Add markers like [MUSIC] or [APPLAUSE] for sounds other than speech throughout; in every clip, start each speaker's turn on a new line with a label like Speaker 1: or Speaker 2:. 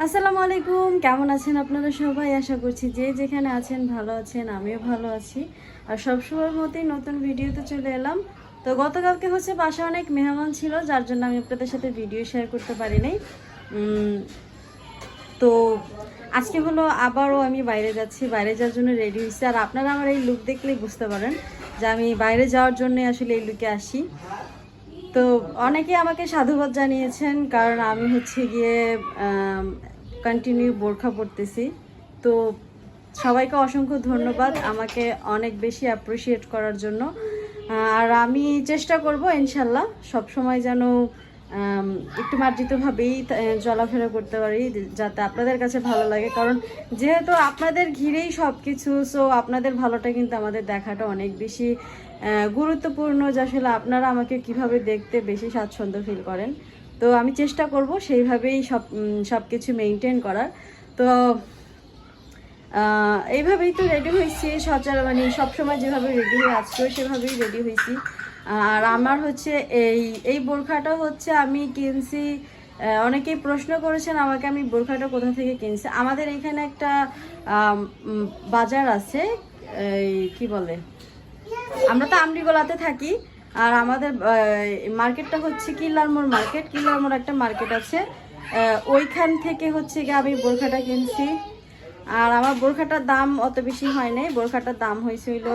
Speaker 1: আসসালামু আলাইকুম। কেমন আছেন আপনারা সবাই? আশা করছি যে যেখানে আছেন ভালো আছেন, আমিও ভালো আছি। আর সবসময়ের মতোই নতুন ভিডিওতে চলে এলাম। তো গতকালকে হচ্ছে বাসা অনেক মেহমান ছিল, যার জন্য আমি আপনাদের সাথে ভিডিও শেয়ার করতে পারি নাই। তো আজকে হলো আবারও আমি বাইরে যাচ্ছি, বাইরে যাওয়ার জন্য রেডি হয়েছি। আর আপনারা আমার এই লুক দেখলেই বুঝতে পারেন যে আমি বাইরে যাওয়ার জন্য আসলে এই লুকে আসি। তো অনেকে আমাকে সাধুবাদ জানিয়েছেন, কারণ আমি হচ্ছে গিয়ে কন্টিনিউ বোরখা পড়তেছি তো সবাইকে অসংখ্য ধন্যবাদ আমাকে অনেক বেশি অ্যাপ্রিসিয়েট করার জন্য। আর আমি চেষ্টা করব ইনশাল্লাহ, সব সময় যেন একটু মার্জিতভাবেই চলাফেরা করতে পারি, যাতে আপনাদের কাছে ভালো লাগে। কারণ যেহেতু আপনাদের ঘিরেই সব কিছু সো আপনাদের ভালোটা কিন্তু আমাদের দেখাটা অনেক বেশি গুরুত্বপূর্ণ যে আসলে আপনারা আমাকে কীভাবে দেখতে বেশি স্বাচ্ছন্দ্য ফিল করেন। তো আমি চেষ্টা করব সেইভাবেই সব সব কিছু মেনটেন করার। তো এইভাবেই তো রেডি হয়েছি। সচরাচর মানে সবসময় যেভাবে রেডি হয়ে আজকেও সেভাবেই রেডি হয়েছি। আর আমার হচ্ছে এই এই বোরখাটা হচ্ছে আমি কিনছি অনেকেই প্রশ্ন করেছেন আমাকে আমি বোরখাটা কোথা থেকে কিনছি। আমাদের এখানে একটা বাজার আছে, এই, কী বলে? আমরা তো আমরিগোলাতে থাকি, আর আমাদের মার্কেটটা হচ্ছে কিল্লারমোড় মার্কেট। কিল্লারমোড় একটা মার্কেট আছে ওইখান থেকে হচ্ছে গিয়ে আমি বোরখাটা কিনছি। আর আমার বোরখাটার দাম অত বেশি হয় নাই, বোরখাটার দাম হয়েছিল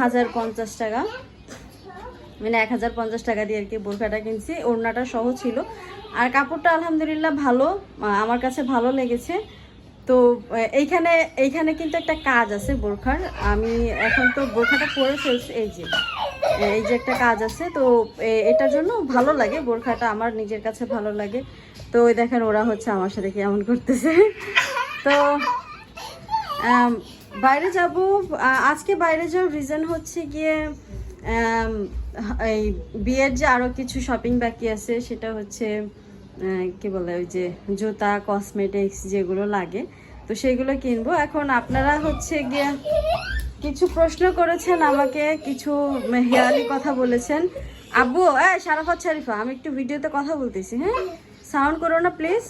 Speaker 1: হাজার পঞ্চাশ টাকা। মানে এক হাজার পঞ্চাশ টাকা দিয়ে আর কি বোরখাটা কিনছি, ওড়নাটা সহ ছিল। আর কাপড়টা আলহামদুলিল্লাহ ভালো আমার কাছে ভালো লেগেছে। তো এইখানে এইখানে কিন্তু একটা কাজ আছে বোরখার। আমি এখন তো বোরখাটা পরে ফেলছি, এই যে এই যে একটা কাজ আছে। তো এটার জন্য ভালো লাগে, বোরখাটা আমার নিজের কাছে ভালো লাগে। তো ওই দেখেন, ওরা হচ্ছে আমার সাথে কেমন করতেছে। তো বাইরে যাব আজকে বাইরে যাওয়ার রিজন হচ্ছে গিয়ে এই বিয়ের যে আরও কিছু শপিং বাকি আছে, সেটা হচ্ছে কি বলে, ওই যে জুতা কসমেটিক্স যেগুলো লাগে, তো সেগুলো কিনবো। এখন আপনারা হচ্ছে গিয়ে কিছু প্রশ্ন করেছেন আমাকে, কিছু হেয়ালি কথা বলেছেন। আব্বু, এই সারাফাত শরীফা, আমি একটু ভিডিওতে কথা বলতেছি হ্যাঁ? সাউন্ড করো না প্লিজ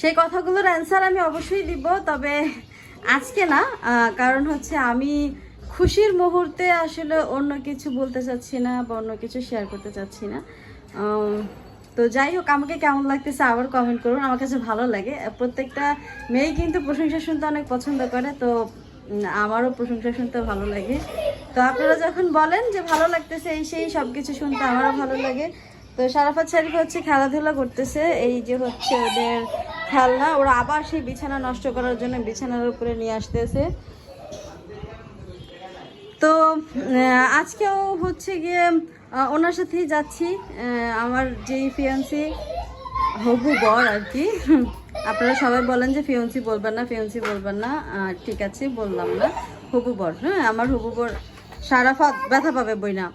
Speaker 1: সেই কথাগুলোর অ্যান্সার আমি অবশ্যই দিব, তবে আজকে না কারণ হচ্ছে আমি খুশির মুহূর্তে আসলে অন্য কিছু বলতে চাচ্ছি না বা অন্য কিছু শেয়ার করতে চাচ্ছি না। তো যাই হোক, আমাকে কেমন লাগতেছে আবার কমেন্ট করুন, আমার কাছে ভালো লাগে। প্রত্যেকটা মেয়ে কিন্তু প্রশংসা শুনতে অনেক পছন্দ করে, তো আমারও প্রশংসা শুনতে ভালো লাগে। তো আপনারা যখন বলেন যে ভালো লাগতেছে, এই সেই সব কিছু শুনতে আমারও ভালো লাগে। তো সারাফাত শরীফ হচ্ছে খেলাধুলা করতেছে, এই যে হচ্ছে ওদের খেলনা, ওরা আবার সেই বিছানা নষ্ট করার জন্য বিছানার উপরে নিয়ে আসতেছে। তো আজকেও হচ্ছে গিয়ে ওনার সাথেই যাচ্ছি। আমার যেই ফিয়ান্সি হবু বর আর কি, আপনারা সবাই বলেন যে ফিয়ন্সি বলবেন না ফিয়ন্সি বলবেন না ঠিক আছে, বললাম না, হবু বর। হ্যাঁ আমার হবু বর সারা সারাফাত ব্যথা পাবে বই না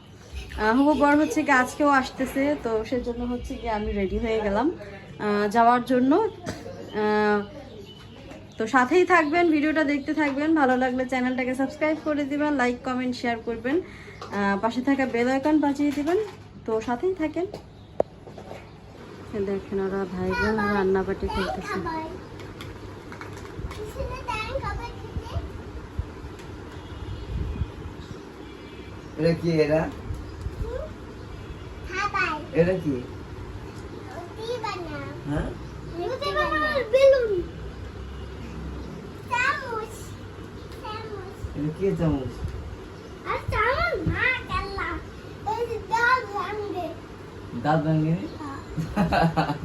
Speaker 1: হবু বর হচ্ছে কি আজকেও আসতেছে, তো সেজন্য হচ্ছে কি আমি রেডি হয়ে গেলাম যাওয়ার জন্য। তো সাথেই থাকবেন ভিডিওটা দেখতে থাকবেন। ভালো লাগলে চ্যানেলটাকে সাবস্ক্রাইব করে দিবেন লাইক কমেন্ট শেয়ার করবেন। পাশে থাকা বেল আইকন বাজিয়ে দিবেন। তো সাথেই থাকেন। দেখেন ওরা ভাই বোন রান্নাবাটি করতেছে।
Speaker 2: এটা কি এরা? এটা কি? হ্যাঁ এটা কি চামচ দাঁত ভাঙে [LAUGHS]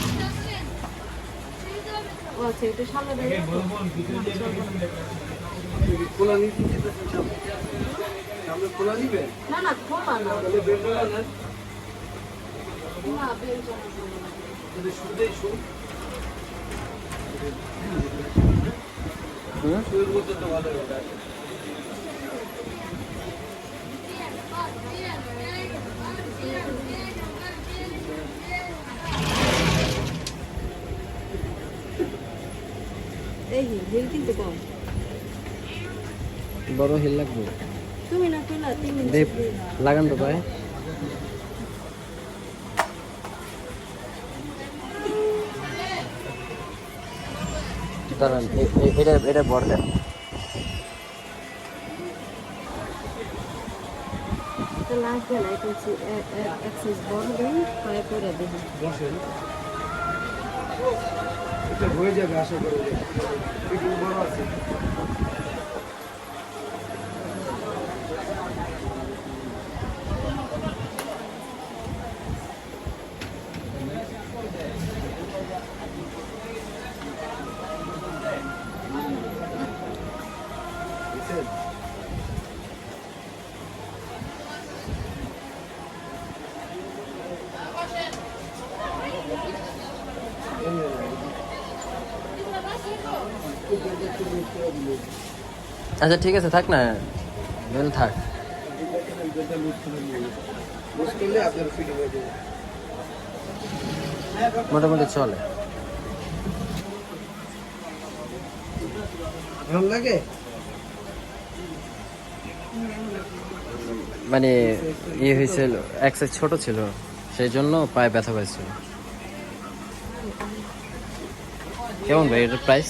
Speaker 1: ও আচ্ছা এটা সামনে দেয়
Speaker 2: খোলা নিতে সামনে সামনে খোলা নিবেন
Speaker 1: না। না খোলা না
Speaker 2: বেরোলা না। যদি শুরুতেই শুন শুরুর তো ভালো
Speaker 1: এই হিল কিন্তু কম
Speaker 3: বড় হিল লাগবে।
Speaker 1: তুমি না খোলা তিন
Speaker 3: দেব
Speaker 1: ইঞ্চি
Speaker 3: লাগান তো পায়ে দাঁড়ান এ- এ- এটা এটা বড় দেন
Speaker 1: তো লাগবে না এটা হচ্ছে এ- এ- এক সাইজ বড় দিন পরে করে দেখি
Speaker 2: বসেন। এটা হয়ে যাবে আশা করি। বড় আছে।
Speaker 3: আচ্ছা ঠিক আছে থাক না। বেল থাক। মোটামুটি চলে।
Speaker 2: ভালো লাগে?
Speaker 3: মানে ইয়ে হয়েছিল এক সাইজ ছোট ছিল সেই জন্য পায়ে ব্যথা পাইছিল কেমন ভাই এটার প্রাইস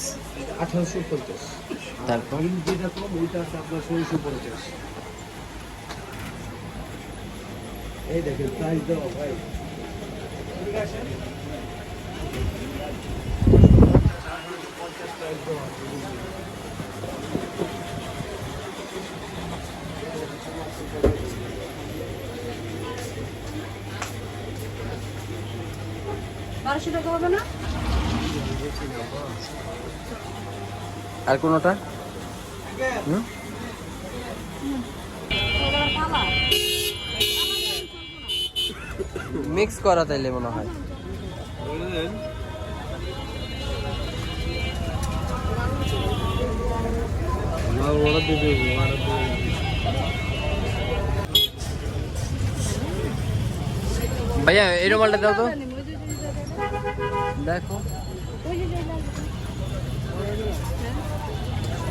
Speaker 2: আঠারোশো পঞ্চাশ। হিল যেটা কম ওইটা আছে আপনার ষোলোশো পঞ্চাশ। এই দেখেন প্রাইস দেওয়া ভাই। ঠিক আছে
Speaker 1: বারোশো টাকা হবে না?
Speaker 3: আর কোনোটা? মিক্স করা তাইলে মনে হয়। ভাইয়া এই রুমালটা দাও তো। দেখো।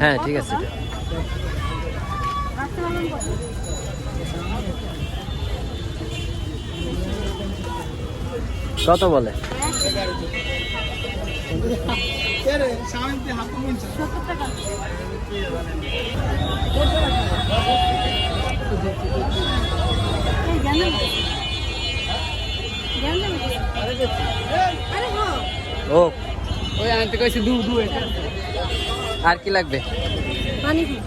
Speaker 3: হ্যাঁ ঠিক আছে এটা।
Speaker 1: কত?
Speaker 3: বলে ও
Speaker 2: ওই আনতে কইছি দু দু
Speaker 3: আর কি লাগবে
Speaker 1: পানি খাও।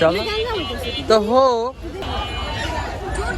Speaker 3: চলো
Speaker 1: জ্ঞান দেওয়া হইতেছে।
Speaker 3: তো হো
Speaker 1: চোর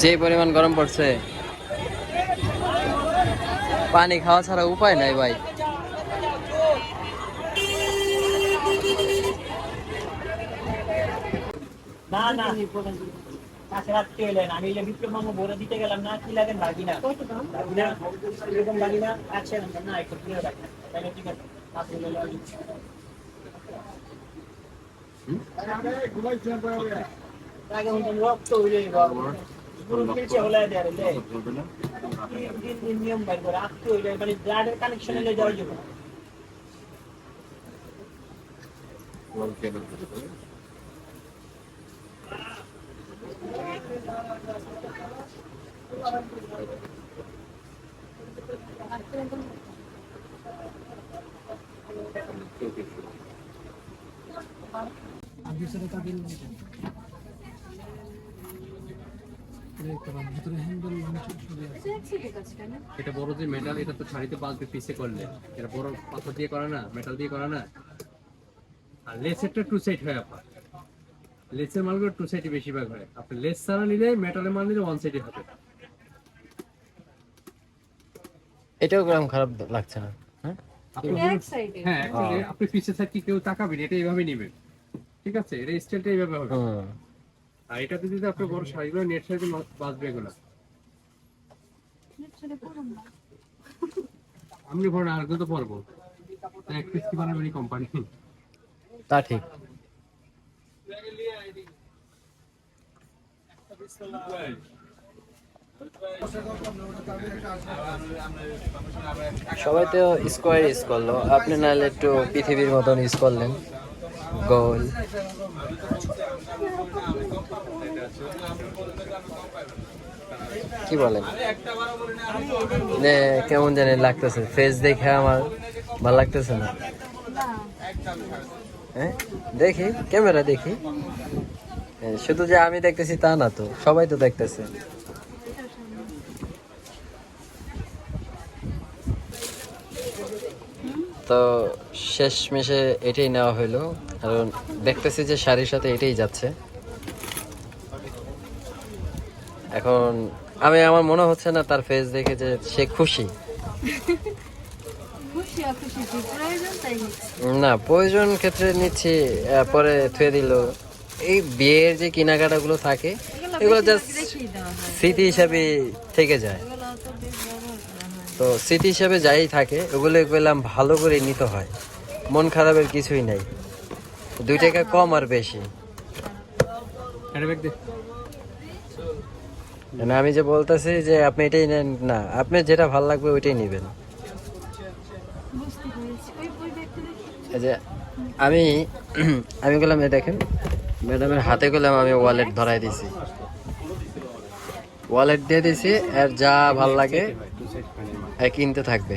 Speaker 3: যে পরিমাণ গরম পড়ছে পানি খাওয়া ছাড়া উপায় নাই ভাই।
Speaker 4: না না। কাছে রাখতে এলেন আমি এলে মামু দিতে গেলাম না কি লাগেন ভাগিনা ভাগিনা এরকম ভাগিনা আছে না একটু কিনে রাখেন তাহলে ঠিক আছে আপনি লইলে আমি দিচ্ছি। আগে রক্ত হইলে পুরো খেলছে হলে দেয় রে দিন দিন নিয়ম বাইর করে আত্ম হইলে মানে ব্লাডের কানেকশন হলে যাওয়া
Speaker 5: এটা বড় যে মেটাল এটা তো ছাড়িতে পাল্টে পিসে করলে। এটা বড় পাথর দিয়ে করে না মেটাল দিয়ে করে না। আর লেসেরটা টু সাইড হয় আপনার। লেসের মালগুলো টু সাইডে বেশিরভাগ হয়। আপনি লেস ছাড়া নিলে মেটালের মাল নিলে ওয়ান সাইডে হবে।
Speaker 3: এটাও গ্রাম খারাপ লাগছে না হ্যাঁ?
Speaker 5: আপনি হ্যাঁ পিসে সাইড কি কেউ তাকাবেন এটা এইভাবে নেবেন। ঠিক আছে? এটা স্টাইলটা এইভাবে হবে। আর এটাতে যদি আপনি বড় শাড়িগুলো নেট সাইডে বাঁচবে এগুলো। আপনি ভরেন আর তো পরবো। এক পিস কি বানাবেন কোম্পানি
Speaker 3: তা ঠিক। সবাই তো স্কোয়ার ইউজ করল। আপনি নাহলে একটু পৃথিবীর মতন ইউজ করলেন। গোল। কি বলেন কেমন জানি লাগতেছে। ফেস দেখে আমার ভালো লাগতেছে না। হ্যাঁ? দেখি, ক্যামেরা দেখি। শুধু যে আমি দেখতেছি তা না তো, সবাই তো দেখতেছে। তো শেষ মেশে এটাই নেওয়া হইল। কারণ দেখতেছি যে শাড়ির সাথে এটাই যাচ্ছে। এখন আমি আমার মনে হচ্ছে না তার ফেস দেখে যে সে খুশি। [LAUGHS] না প্রয়োজন ক্ষেত্রে নিচ্ছি পরে থুয়ে দিল। এই বিয়ের যে কেনাকাটাগুলো থাকে এগুলো জাস্ট স্মৃতি হিসাবে থেকে যায়। তো স্মৃতি হিসাবে যাই থাকে ওগুলো গেলাম ভালো করে নিতে হয়। মন খারাপের কিছুই নাই। দুই টাকা কম আর বেশি।
Speaker 5: দে
Speaker 3: মানে আমি যে বলতেছি যে আপনি এটাই নেন, না, আপনি যেটা ভালো লাগবে ওইটাই নেবেন। যে আমি আমি গেলাম দেখেন, ম্যাডামের হাতে গেলাম আমি ওয়ালেট ধরাই দিছি। ওয়ালেট দিয়ে দিছি, আর যা ভালো লাগে এ কিনতে থাকবে।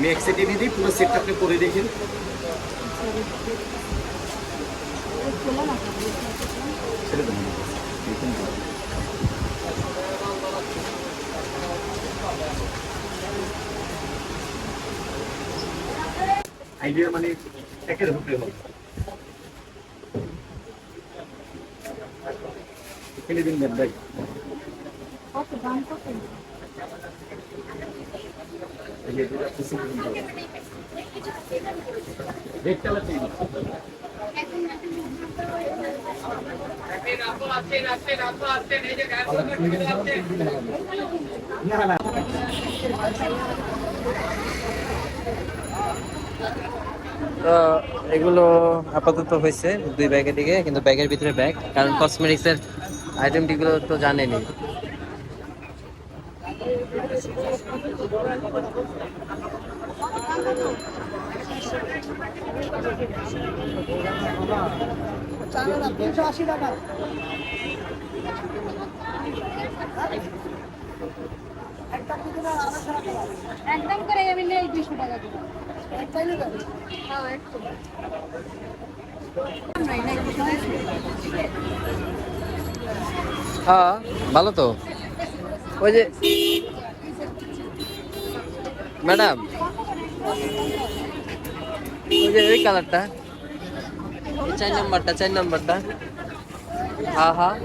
Speaker 2: আমি এক সেট এনে দিই, পুরো সেটটা আপনি করে দেখেন। আইডিয়া মানে একের উপরে হবে। এখানে দিন দেন, ভাই।
Speaker 1: কত দাম কত
Speaker 2: এই যে দুটো পিসি দিন দাও। রেড কালার চাই
Speaker 3: তো এগুলো আপাতত হয়েছে দুই ব্যাগের দিকে, কিন্তু ব্যাগের ভিতরে ব্যাগ, কারণ কসমেটিক্সের আইটেমটিগুলো তো জানেনি
Speaker 4: তিনশো আশি টাকা
Speaker 6: একদম করে দুশো টাকা। হ্যাঁ
Speaker 3: ভালো তো ওই যে ম্যাডাম ওই কালারটা চার নাম্বারটা চার নাম্বারটা হ্যাঁ হ্যাঁ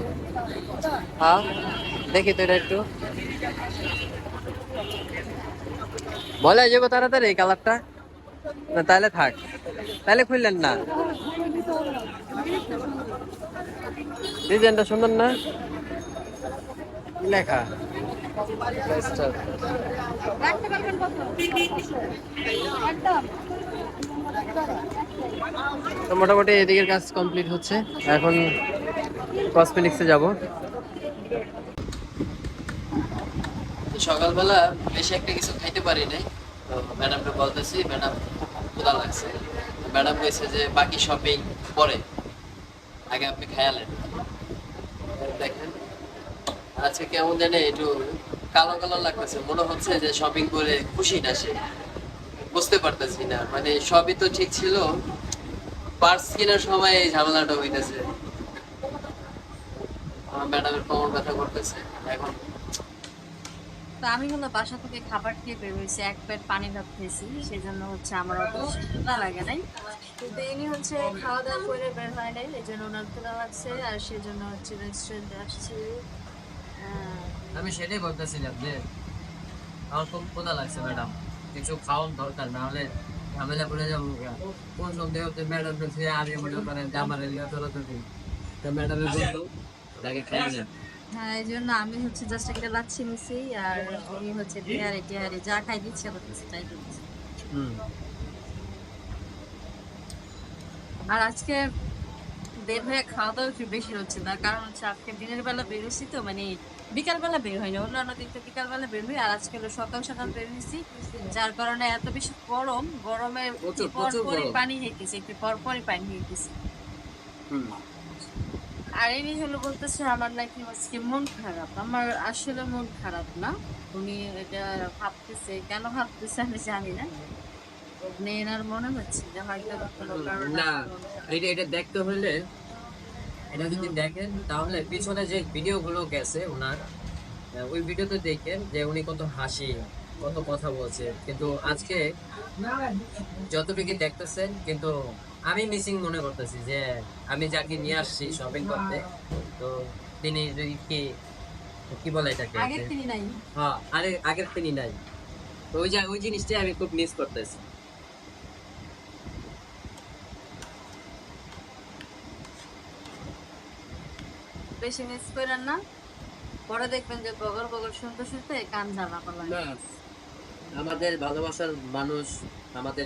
Speaker 3: হ্যাঁ দেখি তো এটা একটু। বলে যাব তাড়াতাড়ি এই কালারটা না, তাহলে থাক। তাহলে খুললেন না। ডিজাইনটা সুন্দর না? লেখা। তো মোটামুটি এদিকের কাজ কমপ্লিট হচ্ছে। এখন কসমেটিক্সে যাব। সকালবেলা বেশি একটা কিছু খাইতে পারি নাই। তো ম্যাডামকে বলতেছি, ম্যাডাম, ক্ষুধা লাগছে। ম্যাডাম কইছে যে, বাকি শপিং পরে। আগে আপনি খেয়ালেন। দেখেন, আজকে কেমন জানে একটু কালো কালো লাগতেছে, মনে হচ্ছে যে শপিং করে খুশি না সে। বুঝতে পারতেছি না মানে সবই তো ঠিক ছিল পার্স কেনার সময় এই ঝামেলাটা হইতেছে। আমার ম্যাডামের কোমর ব্যথা করতেছে, এখন।
Speaker 7: তো আমি হলো বাসা থেকে খাবার খেয়ে বের হয়েছি, এক প্লেট পানি ভাত খেয়েছি সেই জন্য হচ্ছে আমার অত ক্ষুধা লাগে নাই। কিন্তু ইনি হচ্ছে খাওয়া দাওয়া করে বের হয় নাই এই জন্য ওনার লাগছে, আর সেই জন্য হচ্ছে রেস্টুরেন্টে আসছি।
Speaker 3: আমি সেটাই বলতেছিলাম যে আমার খুব ক্ষুধা লাগছে ম্যাডাম। কিছু খাওয়ার দরকার না হলে ঝামেলা পড়ে যাব কোন সন্দেহ ম্যাডাম বলছে আমি মনে করেন আমার এলিয়া তো ম্যাডামের বলতো তাকে খাই না
Speaker 7: হ্যাঁ এই জন্য আমি হচ্ছে জাস্ট একটা লাচ্ছি নিছি আর উনি হচ্ছে টিহারি টিহারি যা খাই দিচ্ছে করতেছে তাই দিচ্ছে।
Speaker 3: হুম।
Speaker 7: আর আজকে বের হয়ে খাওয়া দাওয়া একটু বেশি হচ্ছে তার কারণ হচ্ছে আজকে দিনের বেলা বের হয়েছি তো মানে বিকাল বেলা বের হয়নি। অন্যান্য দিন তো বিকাল বেলা বের হই আর আজকে হলো সকাল সকাল বের হয়েছি যার কারণে এত বেশি গরম গরমে
Speaker 3: প্রচুর,
Speaker 7: পর
Speaker 3: প্রচুর
Speaker 7: পরই
Speaker 3: গরম।
Speaker 7: পানি হইতেছে একটু পর পরই পানি হইতেছে আর ইনি হলো বলতেছে আমার নাকি আজকে মন খারাপ। আমার আসলে মন খারাপ না। উনি এটা ভাবতেছে কেন ভাবতেছে আমি জানি না। মনে হচ্ছে যে হয়তো
Speaker 3: না এটা এটা দেখতে হলে এটা যদি দেখেন তাহলে পিছনে যে ভিডিও গেছে ওনার ওই ভিডিওতে দেখেন যে উনি কত হাসি কত কথা বলছে। কিন্তু আজকে যতটুকু দেখতেছেন কিন্তু আমি মিসিং মনে করতেছি যে আমি যাকে নিয়ে আসছি শপিং করতে তো তিনি কি কি বলে এটাকে?
Speaker 7: আগের তিনি নাই।
Speaker 3: হ্যাঁ আরে আগের তিনি নাই। তো ওই যে ওই জিনিসটাই আমি খুব মিস করতেছি।
Speaker 7: বেশি মিস করেন না। পরে দেখবেন যে বগল বগল শুনতে শুনতে কান ঝালা করবেন
Speaker 3: আমাদের ভালোবাসার মানুষ আমাদের